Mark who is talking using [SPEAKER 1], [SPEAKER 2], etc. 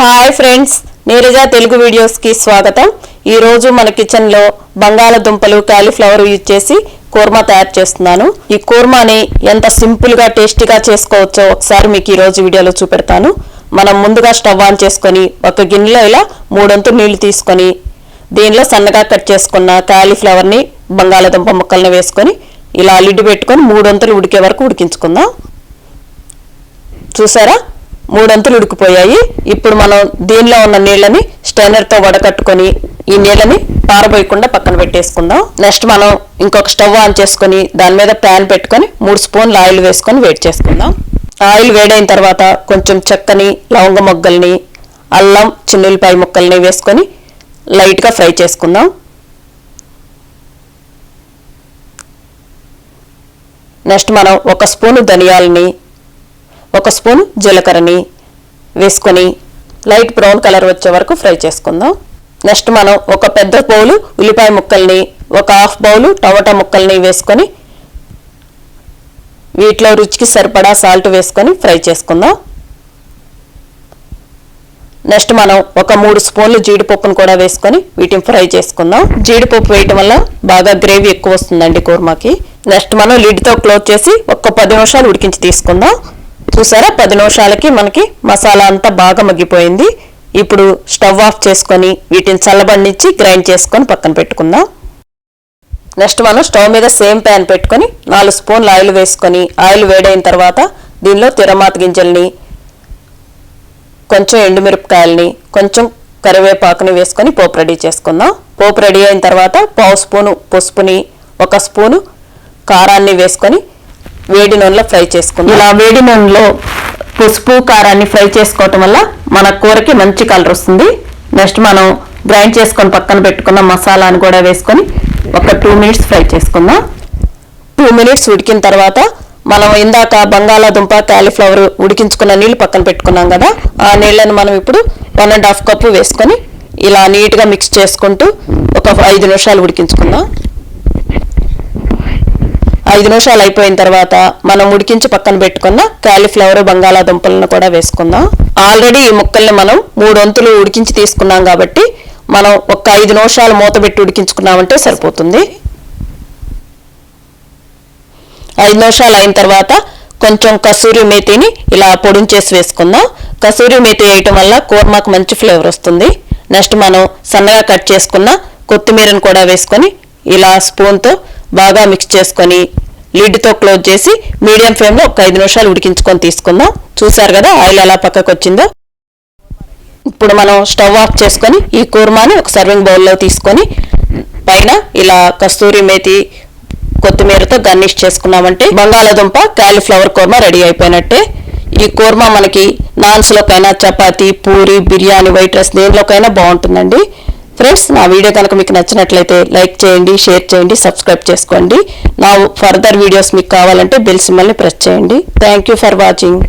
[SPEAKER 1] Hi friends Neeraja Telugu వీడియోస్కి స్వాగతం. ఈరోజు మన కిచెన్లో బంగాళదుంపలు కాలీఫ్లవర్ యూజ్ చేసి కూర్మా తయారు చేస్తున్నాను. ఈ కూర్మాని ఎంత సింపుల్గా టేస్టీగా చేసుకోవచ్చో ఒకసారి మీకు ఈరోజు వీడియోలో చూపెడతాను. మనం ముందుగా స్టవ్ ఆన్ చేసుకొని ఒక గిన్నెలో ఇలా మూడొంతు నీళ్ళు తీసుకొని దీనిలో సన్నగా కట్ చేసుకున్న కాలీఫ్లవర్ని బంగాళదుంప ముక్కల్ని వేసుకొని ఇలా లిడ్డు పెట్టుకొని మూడొంతులు ఉడికే వరకు ఉడికించుకుందాం. చూసారా? మూడంతులు ఉడికిపోయాయి. ఇప్పుడు మనం దీనిలో ఉన్న నీళ్ళని స్టైనర్తో వడకట్టుకొని ఈ నీళ్ళని పారబోయకుండా పక్కన పెట్టేసుకుందాం. నెక్స్ట్ మనం ఇంకొక స్టవ్ ఆన్ చేసుకొని దాని మీద ప్యాన్ పెట్టుకొని మూడు స్పూన్లు ఆయిల్ వేసుకొని వేడి చేసుకుందాం. ఆయిల్ వేడైన తర్వాత కొంచెం చెక్కని లవంగ మొగ్గల్ని అల్లం చిన్నులపాయ ముక్కల్ని వేసుకొని లైట్గా ఫ్రై చేసుకుందాం. నెక్స్ట్ మనం ఒక స్పూను ధనియాలని ఒక స్పూన్ జీలకర్రని వేసుకొని లైట్ బ్రౌన్ కలర్ వచ్చే వరకు ఫ్రై చేసుకుందాం. నెక్స్ట్ మనం ఒక పెద్ద బౌలు ఉల్లిపాయ ముక్కల్ని ఒక హాఫ్ బౌలు టమాటా ముక్కల్ని వేసుకొని వీటిలో రుచికి సరిపడా సాల్ట్ వేసుకొని ఫ్రై చేసుకుందాం. నెక్స్ట్ మనం ఒక మూడు స్పూన్లు జీడిపప్పును కూడా వేసుకొని వీటిని ఫ్రై చేసుకుందాం. జీడిపప్పు వేయటం వల్ల బాగా గ్రేవీ ఎక్కువ వస్తుందండి కూర్మాకి. నెక్స్ట్ మనం లిడ్తో క్లోజ్ చేసి ఒక పది నిమిషాలు ఉడికించి తీసుకుందాం. చూసారా? పది నిమిషాలకి మనకి మసాలా అంతా బాగా మగ్గిపోయింది. ఇప్పుడు స్టవ్ ఆఫ్ చేసుకొని వీటిని చల్లబండించి గ్రైండ్ చేసుకొని పక్కన పెట్టుకుందాం. నెక్స్ట్ మనం స్టవ్ మీద సేమ్ ప్యాన్ పెట్టుకొని నాలుగు స్పూన్లు ఆయిల్ వేసుకొని ఆయిల్ వేడైన తర్వాత దీనిలో తిరమాత గింజల్ని కొంచెం ఎండుమిరపకాయలని కొంచెం కరివేపాకుని వేసుకొని పోపు రెడీ చేసుకుందాం. పోపు రెడీ అయిన తర్వాత పావు స్పూను పసుపుని ఒక స్పూను కారాన్ని వేసుకొని వేడి నూనెలో ఫ్రై చేసుకుందాం. ఇలా వేడి నూనెలో పసుపు కారాన్ని ఫ్రై చేసుకోవటం వల్ల మన కూరకి మంచి కలర్ వస్తుంది. నెక్స్ట్ మనం గ్రైండ్ చేసుకొని పక్కన పెట్టుకున్న మసాలాను కూడా వేసుకొని ఒక టూ మినిట్స్ ఫ్రై చేసుకుందాం. టూ మినిట్స్ ఉడికిన తర్వాత మనం ఇందాక బంగాళాదుంప కాలీఫ్లవర్ ఉడికించుకున్న నీళ్ళు పక్కన పెట్టుకున్నాం కదా ఆ నీళ్ళని మనం ఇప్పుడు వన్ అండ్ హాఫ్ కప్పు వేసుకొని ఇలా నీట్గా మిక్స్ చేసుకుంటూ ఒక ఐదు నిమిషాలు ఉడికించుకుందాం. ఐదు నిమిషాలు అయిపోయిన తర్వాత మనం ఉడికించి పక్కన పెట్టుకున్న కాలీఫ్లవర్ బంగాళాదుంపలను కూడా వేసుకుందాం. ఆల్రెడీ ఈ ముక్కల్ని మనం మూడు వంతులు ఉడికించి తీసుకున్నాం కాబట్టి మనం ఒక ఐదు నిమిషాలు మూత పెట్టి ఉడికించుకున్నామంటే సరిపోతుంది. ఐదు నిమిషాలు అయిన తర్వాత కొంచెం కసూరి మేతిని ఇలా పొడించేసి వేసుకుందాం. కసూరి మేతి వేయటం వల్ల కూర్మాకు మంచి ఫ్లేవర్ వస్తుంది. నెక్స్ట్ మనం సన్నగా కట్ చేసుకున్న కొత్తిమీరను కూడా వేసుకొని ఇలా స్పూన్తో బాగా మిక్స్ చేసుకొని లిడ్తో క్లోజ్ చేసి మీడియం ఫ్లేమ్లో ఒక ఐదు నిమిషాలు ఉడికించుకొని తీసుకుందాం. చూసారు కదా ఆయిల్ ఎలా పక్కకు వచ్చిందో? ఇప్పుడు మనం స్టవ్ ఆఫ్ చేసుకొని ఈ కూర్మాని ఒక సర్వింగ్ బౌల్లో తీసుకొని పైన ఇలా కస్తూరి మేతి కొత్తిమీరతో గర్నిష్ చేసుకున్నామంటే బంగాళాదుంప క్యాలీఫ్లవర్ కూర్మా రెడీ అయిపోయినట్టే. ఈ కూర్మా మనకి నాన్స్లోకైనా చపాతి పూరి బిర్యానీ వైట్ రైస్ దేనిలోకైనా బాగుంటుందండి. ఫ్రెండ్స్ నా వీడియో కనుక మీకు నచ్చినట్లయితే లైక్ చేయండి షేర్ చేయండి సబ్స్క్రైబ్ చేసుకోండి. నా ఫర్దర్ వీడియోస్ మీకు కావాలంటే బెల్ సిమ్మల్ని ప్రెస్ చేయండి. Thank you for watching.